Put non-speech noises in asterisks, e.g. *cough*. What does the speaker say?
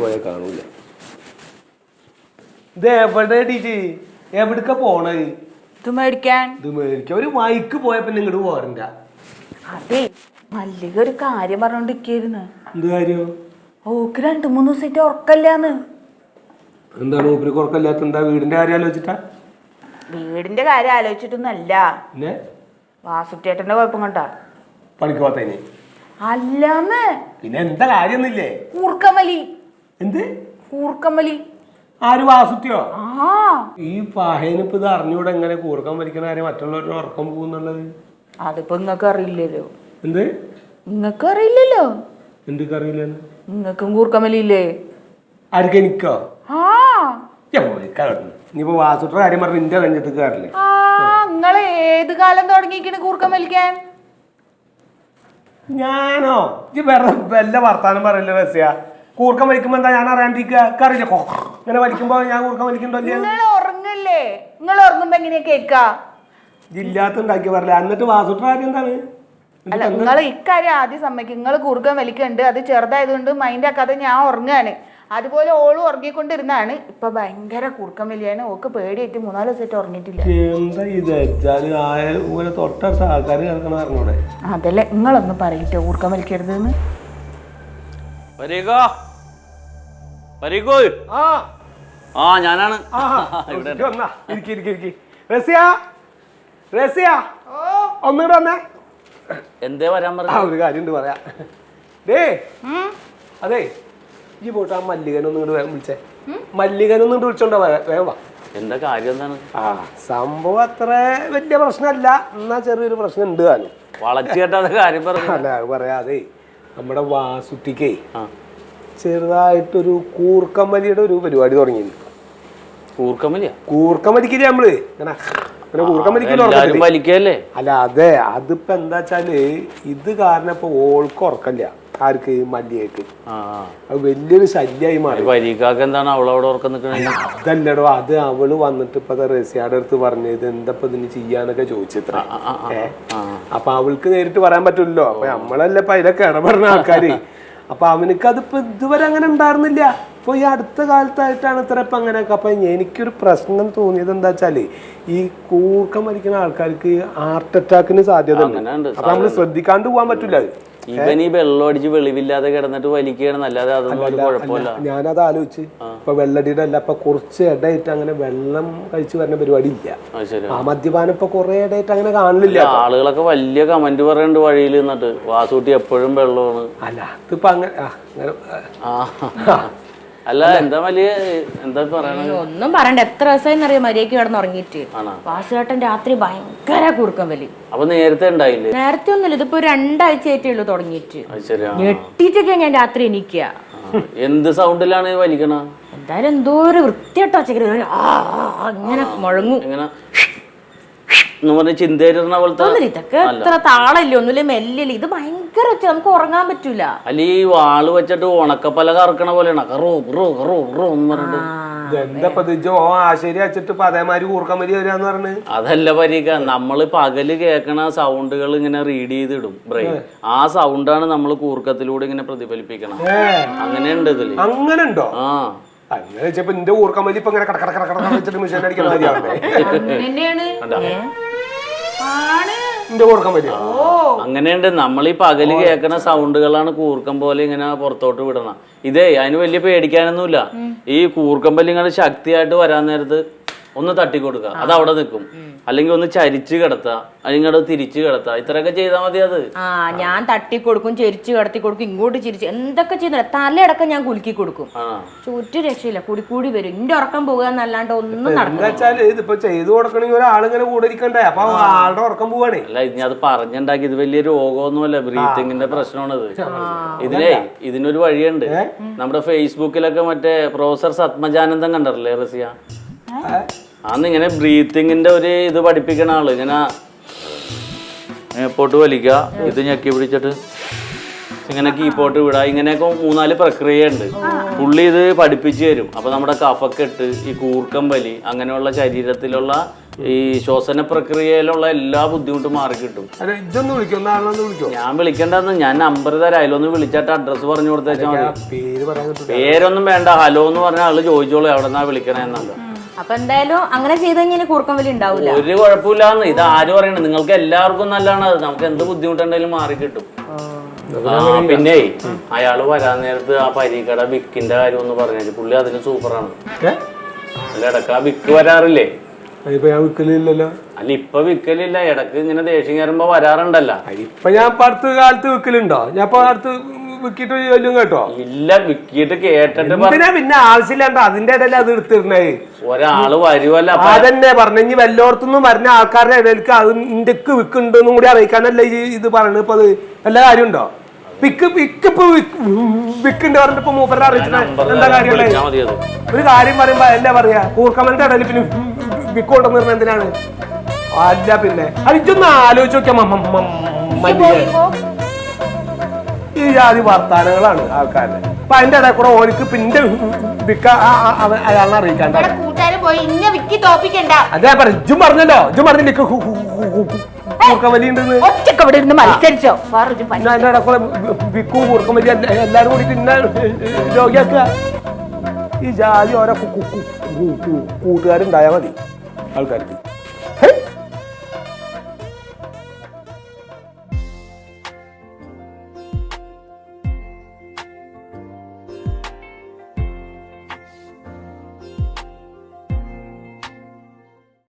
പോയാൽ കാണൂല. ഇത് എവിടെ ടീച്ചി എവിടക്ക പോണത് ഇത് മേടിക്കാൻ ഇത് മേടിക്ക ഒരു മൈക്ക് പോയ പിന്നെ ഇങ്ങോട്ട് പോരണ്ട. അതെ മല്ലിക ഒരു കാര്യം പറഞ്ഞോണ്ടിരിക്കായിരുന്നു. എന്ത് കാര്യം? ഓക്ക് രണ്ടു മൂന്ന് ദിവസമായിട്ട് ഉറക്കല്ലാന്ന് എന്താണ് മൂപ്പര് ഉറക്കല്ലാത്ത എന്താ വീടിന്റെ കാര്യം ആലോചിച്ചിട്ടാ? വീടിന്റെ കാര്യം ആലോചിച്ചിട്ടൊന്നല്ല പിന്നെ? വാസുട്ടേട്ടന്റെ കുഴപ്പം കണ്ടാ. പണിക്ക് പോത്തതിന് അല്ലാന്ന് പിന്നെ എന്താ കാര്യമൊന്നുമില്ലേ? കൂർക്കമലി. എന്ത്? കൂർക്കമലി. ആര് വാസുത്തിയോ ആ. ഈ പാഹേനിപ്പോ ഇത് അറിഞ്ഞൂടെ എങ്ങനെ കൂർക്കം വലിക്കണ കാര്യം മറ്റുള്ളവരുടെ ഉറക്കം പോകുന്നുള്ളത്? അതിപ്പോ നിങ്ങക്ക് അറിയില്ലല്ലോ. എന്ത്? നിങ്ങക്ക് അറിയില്ലല്ലോ. എന്തൊക്കെ അറിയില്ലെന്ന് നിങ്ങക്കും കൂർക്കമലി ഇല്ലേ ആർക്ക് എനിക്കോ ആ ഇനിയിപ്പോ വാസുട്ട കാര്യം പറഞ്ഞ നിന്റെ ആ നിങ്ങൾ ഏത് കാലം തുടങ്ങിയിരിക്കണ് കൂർക്കം വലിക്കാൻ? ഞാനോ? ഈ വേറെ വല്ല വർത്താനം പറയല്ലേ റസിയ കൂർക്കം വലിക്കുമ്പോ എന്താ ഞാൻ അറിയാണ്ടിരിക്കുക അറിയില്ല ഇങ്ങനെ വലിക്കുമ്പോ ഞാൻ കൂർക്കം വലിക്കണ്ടോ നിങ്ങൾ ഉറങ്ങല്ലേ? നിങ്ങൾ ഉറങ്ങുമ്പോ എങ്ങനെയാ കേക്കാ ജില്ലാത്ത ഉണ്ടാക്കി പറയില്ല? എന്നിട്ട് വാസുട്ട കാര്യം എന്താണ്? അല്ല നിങ്ങൾ ഇക്കാര്യം ആദ്യം സമ്മതിക്കും. നിങ്ങൾ കുറുക്കം വലിക്കുന്നുണ്ട് അത് ചെറുതായതുകൊണ്ട് മൈൻഡ് ആക്കാതെ ഞാൻ ഉറങ്ങാണ്. അതുപോലെ ഓളും ഉറങ്ങിക്കൊണ്ടിരുന്നാണ് ഇപ്പൊ ഭയങ്കര കുറുക്കം വലിയാണ്. ഓക്ക് പേടിയായിട്ട് മൂന്നാൽ ദിവസമായിട്ട് ഉറങ്ങിയിട്ടില്ല. എന്താ ഇത്? വെച്ചാൽ ആയ പോലെ തൊട്ടടുത്ത ആൾക്കാർ കേൾക്കണ അറിഞ്ഞൂടെ അതല്ലേ നിങ്ങളൊന്ന് പറയിട്ടോ കുറുക്കം വലിക്കരുത് എന്ന് വരീകോ. വരീകോ. ആ. ആ ഞാനാണ്. *laughs* ഒന്നുകൂടെ വന്നേ. എന്തേ വരാൻ പറഞ്ഞു? ഒരു കാര്യം ഉണ്ട് പറയാ ഡേ അതെ. ഈ പോട്ട് ആ മല്ലികനൊന്നും ഇങ്ങോട്ട് വേഗം വിളിച്ചേ. മല്ലികനൊന്നും ഇങ്ങോട്ട് വിളിച്ചോണ്ടോ വേഗം വാ. എന്താ കാര്യം എന്താണ്? ആ സംഭവം അത്ര വലിയ പ്രശ്നമല്ല എന്നാ ചെറിയൊരു പ്രശ്നം ഉണ്ട് താനും വളച്ചുകെട്ടാതെ കാര്യം പറഞ്ഞു അല്ല അത് പറയാതെ നമ്മുടെ വാസുട്ടിക്കേ ആ. ചെറുതായിട്ടൊരു കൂർക്കമ്മലിയുടെ ഒരു പരിപാടി തുടങ്ങി കൂർക്കമ്മലിയാ കൂർക്കം വലിക്കില്ലേ നമ്മൾ? ഇങ്ങനെ അല്ല അതെ അതിപ്പോ എന്താ വെച്ചാൽ ഇത് കാരണം ഇപ്പൊ ഓൾക്ക് ഉറക്കല്ല ആർക്ക് മല്ലിയേക്ക്. അത് വലിയൊരു ശല്യമായി മാറി. എന്താണ് അവളവിടെ അതല്ലടോ അത് അവൾ വന്നിട്ട് ഇപ്പൊ റസിയാടെ അടുത്ത് പറഞ്ഞത് എന്താ ഇപ്പൊ ഇതിന് ചെയ്യാന്നൊക്കെ ചോദിച്ചത്ര? ഏ? അപ്പൊ അവൾക്ക് നേരിട്ട് പറയാൻ പറ്റില്ലല്ലോ. അപ്പൊ നമ്മളല്ല ഇപ്പൊ അതിലൊക്കെ ഇടപെടുന്ന ആൾക്കാര്. അപ്പൊ അവനക്ക് അതിപ്പോ ഇതുവരെ അങ്ങനെ ഉണ്ടായിരുന്നില്ല. ഇപ്പൊ ഈ അടുത്ത കാലത്തായിട്ടാണ് ഇത്ര ഇപ്പൊ അങ്ങനെയൊക്കെ. അപ്പൊ എനിക്കൊരു പ്രശ്നം തോന്നിയത് എന്താ വെച്ചാൽ ഈ കൂർക്കം മരിക്കുന്ന ആൾക്കാർക്ക് ഹാർട്ട് അറ്റാക്കിന് സാധ്യത ഉണ്ട് അപ്പൊ നമ്മൾ ശ്രദ്ധിക്കാണ്ട് പോകാൻ പറ്റില്ല ഇവൻ ഈ വെള്ളം അടിച്ച് വെളിവില്ലാതെ കിടന്നിട്ട് വലിക്കുകയാണ്. അല്ലാതെ അതൊന്നും ഒരു കുഴപ്പമില്ല. ഞാനത് ആലോചിച്ച്. ഇപ്പൊ വെള്ളടിയുടെ അല്ല ഇപ്പൊ കുറച്ച് ഇടയിട്ട് അങ്ങനെ വെള്ളം കഴിച്ചു വരുന്ന പരിപാടി ഇല്ല ആ മദ്യപാനം ഇപ്പൊ കുറെ ഇടയിട്ട് അങ്ങനെ കാണുന്നില്ല ആളുകളൊക്കെ വലിയ കമന്റ് പറയുന്നുണ്ട് വഴിയിൽ നിന്നിട്ട്. വാസൂട്ടി എപ്പോഴും വെള്ളമാണ്. അല്ല അതിപ്പോ അങ്ങനെ അല്ല എന്താ വലിയ എന്താ പറയണത് ഒന്നും പറയണ്ട. എത്ര ദിവസമായി അറിയാം മര്യാദയ്ക്ക് കിടന്ന് ഉറങ്ങിയിട്ട്. വാസുകേട്ടൻ രാത്രി ഭയങ്കര കുറുക്കം വലി. അപ്പൊ നേരത്തെ ഉണ്ടായില്ലേ? നേരത്തെ ഒന്നുമില്ല. ഇതിപ്പോ രണ്ടാഴ്ച ആയിട്ടേ ഉള്ളൂ തുടങ്ങിയിട്ട്. ഞെട്ടിട്ടൊക്കെ ഞാൻ രാത്രി എണീക്കുക എന്ത് സൗണ്ടിലാണ് വലിക്കണ? എന്തായാലും എന്തോ ഒരു വൃത്തിയായിട്ടോ അങ്ങനെ മുഴങ്ങും. എന്ന് പറഞ്ഞ ചിന്തേരുന്ന പോലത്തെ ഇതൊക്കെ എത്ര താളല്ലേ ഒന്നുമില്ല മെല്ലില്ല. ഇത് ഭയങ്കര ഒച്ച നമുക്ക് ഉറങ്ങാൻ പറ്റൂല. അല്ല ഈ വാൾ വെച്ചിട്ട് ഉണക്കപ്പല കറക്കണ പോലെയാണ്. കറു എന്ന് പറഞ്ഞിട്ട്. എന്താ ജോ ആശേരി വെച്ചിട്ട് അതേമാതിരി വരാന്ന് പറഞ്ഞ്? അതല്ല പരീക്ക നമ്മൾ പകൽ കേൾക്കണ സൗണ്ടുകൾ ഇങ്ങനെ റീഡ് ചെയ്തിടും ബ്രെയിൻ ആ സൗണ്ടാണ് നമ്മൾ കൂർക്കത്തിലൂടെ ഇങ്ങനെ പ്രതിഫലിപ്പിക്കണം. അങ്ങനെയുണ്ട് ഇതിൽ. അങ്ങനെ ഉണ്ടോ ആ. അങ്ങനെ വെച്ചപ്പോ എന്റെ കൂർക്കം വലി ഇപ്പൊ ഇങ്ങനെ കടക്കട കടക്കട കട മിഷൻ അടിക്കാൻ വെച്ചിട്ട് മിഷൻ അടിക്കണ കാര്യമാണ് എന്റെ കൂർക്കം വലിയ. അങ്ങനെയുണ്ട്. നമ്മൾ ഈ പകൽ കേൾക്കുന്ന സൗണ്ടുകളാണ് കൂർക്കം പോലെ ഇങ്ങനെ പുറത്തോട്ട് വിടണം. ഇതേ അതിന് വലിയ പേടിക്കാനൊന്നുമില്ല. ഈ കൂർക്കം പല്ലി ഇങ്ങനെ ശക്തിയായിട്ട് വരാൻ നേരത്ത് ഒന്ന് തട്ടിക്കൊടുക്കുക. അത് അവിടെ നിൽക്കും. അല്ലെങ്കിൽ ഒന്ന് ചരിച്ചു കിടത്തുക അല്ലെങ്കിൽ തിരിച്ചു കിടത്ത. കിടത്തുക ഇത്രയൊക്കെ ചെയ്താൽ മതി അത്. ആ ഞാൻ തട്ടി കൊടുക്കും കിടത്തി കൊടുക്കും ഇങ്ങോട്ട് ചിരിച്ചു എന്തൊക്കെ ചെയ്യുന്നില്ല തലയടക്കം ഞാൻ കുലുക്കി കൊടുക്കും. ചുറ്റും രക്ഷയില്ല. കൂടി കൂടി വരും. ഇന്റെ ഉറക്കം പോകുക എന്നല്ലാണ്ട് ഒന്നും നടക്കില്ല. ഇതിപ്പോ ചെയ്തു കൊടുക്കണമെങ്കിൽ ഒരാളിങ്ങനെ കൂടെ ഇരിക്കണ്ടേ അപ്പൊ ആളുടെ ഉറക്കം പോവാണേ. അല്ല ഇനി അത് പറഞ്ഞുണ്ടാക്കി ഇത് വലിയ രോഗമൊന്നുമല്ല. ബ്രീത്തിങ്ങിന്റെ പ്രശ്നമാണിത്. ഇതിലേ ഇതിനൊരു വഴിയുണ്ട്. നമ്മുടെ ഫേസ്ബുക്കിലൊക്കെ മറ്റേ പ്രൊഫസർ സത്മജാനന്ദം കണ്ടറില്ലേ റസിയ? അന്ന് ഇങ്ങനെ ബ്രീത്തിങ്ങിന്റെ ഒരു ഇത് പഠിപ്പിക്കണ ആൾ. ഇങ്ങനെ പോട്ട് വലിക്കുക ഇത് ഞെക്കി പിടിച്ചിട്ട് ഇങ്ങനെ കീപ്പോട്ട് വിടുക ഇങ്ങനെയൊക്കെ മൂന്നാൽ പ്രക്രിയ ഉണ്ട് പുള്ളി ഇത് പഠിപ്പിച്ചു തരും. അപ്പൊ നമ്മുടെ കഫക്കെട്ട് ഈ കൂർക്കം വലി അങ്ങനെയുള്ള ശരീരത്തിലുള്ള ഈ ശ്വസന പ്രക്രിയയിലുള്ള എല്ലാ ബുദ്ധിമുട്ടും മാറി കിട്ടും. അല്ല ഇതൊന്ന് വിളിക്കോ ഒന്ന് വിളിക്കോ? ഞാൻ വിളിക്കേണ്ടെന്ന് ഞാൻ നമ്പർ തരാം. അതിലൊന്ന് വിളിച്ചിട്ട് അഡ്രസ്സ് പറഞ്ഞു കൊടുത്തേച്ചാൽ മതി. പേരൊന്നും വേണ്ട. ഹലോ എന്ന് പറഞ്ഞ ആൾ ചോദിച്ചോളൂ എവിടെന്നാ വിളിക്കണേന്നല്ല അപ്പൊ എന്തായാലും അങ്ങനെ ചെയ്ത് കഴിഞ്ഞാൽ കൂർക്കം വലി ഉണ്ടാവില്ല ഒരു കുഴപ്പമില്ലാന്ന്. ഇത് ആര് പറയണത് നിങ്ങൾക്ക് എല്ലാവർക്കും നല്ലതാണ്. അത് നമുക്ക് എന്ത് ബുദ്ധിമുട്ടുണ്ടെങ്കിലും മാറി കിട്ടും. ആ പിന്നെ അയാൾ വരാൻ നേരത്ത് ആ പരീക്കട വിക്കിന്റെ കാര്യം ഒന്ന് പറഞ്ഞു പുള്ളി അതിന് സൂപ്പറാണ്. ഏ? അല്ല ഇടയ്ക്ക് ആ വിക്ക് വരാറില്ലേ? അതിപ്പോ ഞാൻ വിൽക്കലില്ലല്ലോ അല്ല ഇപ്പൊ വിക്കലില്ല. ഇടയ്ക്ക് ഇങ്ങനെ ദേഷ്യം കയറുമ്പോ വരാറുണ്ടല്ല. ഇപ്പൊ ഞാൻ ഇപ്പൊ അടുത്ത കാലത്ത് വിൽക്കലുണ്ടോ ഞാൻ ഇപ്പൊ അടുത്ത് വിക്കിട്ട് ചൊല്ലും കേട്ടോ? ഇല്ല വിക്കിട്ട് കേട്ടിട്ട് പറ- പിന്നെ ആവശ്യമില്ലാണ്ട് അതിന്റെ ഇടയിൽ അത് എടുത്തിരുന്നേ ഒരാൾ വരുവല്ല അതന്നെ പറഞ്ഞു ഇനി വല്ലോടത്തുനിന്നും വരുന്ന ആൾക്കാരുടെ ഇടയിലേക്ക് അത് ഇന്ത്യയ്ക്ക് വിൽക്കുന്നുണ്ടെന്നും കൂടി അറിയിക്കാനല്ല ഈ ഇത് പറയണത് ഇപ്പൊ അത് എല്ലാ കാര്യമുണ്ടോ? വിക്ക് വിക്ക് ഇപ്പൊ വിക്കുണ്ട് പറഞ്ഞിട്ട് ഇപ്പൊ മൂപ്പരെ അറിയിച്ചിട്ട് എന്താ കാര്യം ഒരു കാര്യം പറയുമ്പോ എന്താ പറയാ? കൂർക്കമലിന്റെ ഇടയിൽ പിന്നെ വിക്ക് കൊണ്ടുവന്നിരുന്ന എന്തിനാണ്? അല്ല പിന്നെ. അതിച്ചൊന്ന് ആലോചിച്ച് നോക്കിയാ മമ്മ മ- മ- മല്ലികേ. ഈ ജാതി വർത്താനങ്ങളാണ് ആൾക്കാരുടെ അപ്പൊ അതിന്റെ ഇടയിൽ കൂടെ ഓനിക്ക് പിന്നെ വിക്ക അയാളെ അറിയിക്കാണ്ട. അതെ പറ ഇജും പറഞ്ഞല്ലോ ഇജും പറഞ്ഞില്ലേ കൂർക്കമലി ഉണ്ടെന്ന് ഒറ്റയ്ക്ക് ഇവിടെ ഇരുന്ന് മത്സരിച്ചോ? വേറൊരു പണി പിന്നെ അതിന്റെ ഇടയിൽ കൂടെ വിക്കും കൂർക്കമലി എല്ലാരും കൂടി പിന്നെ രോഗിയാക്കുക. ഈ ജാതി ഓരോ കൂട്ടുകാരുണ്ടായാൽ മതി ആൾക്കാർക്ക്.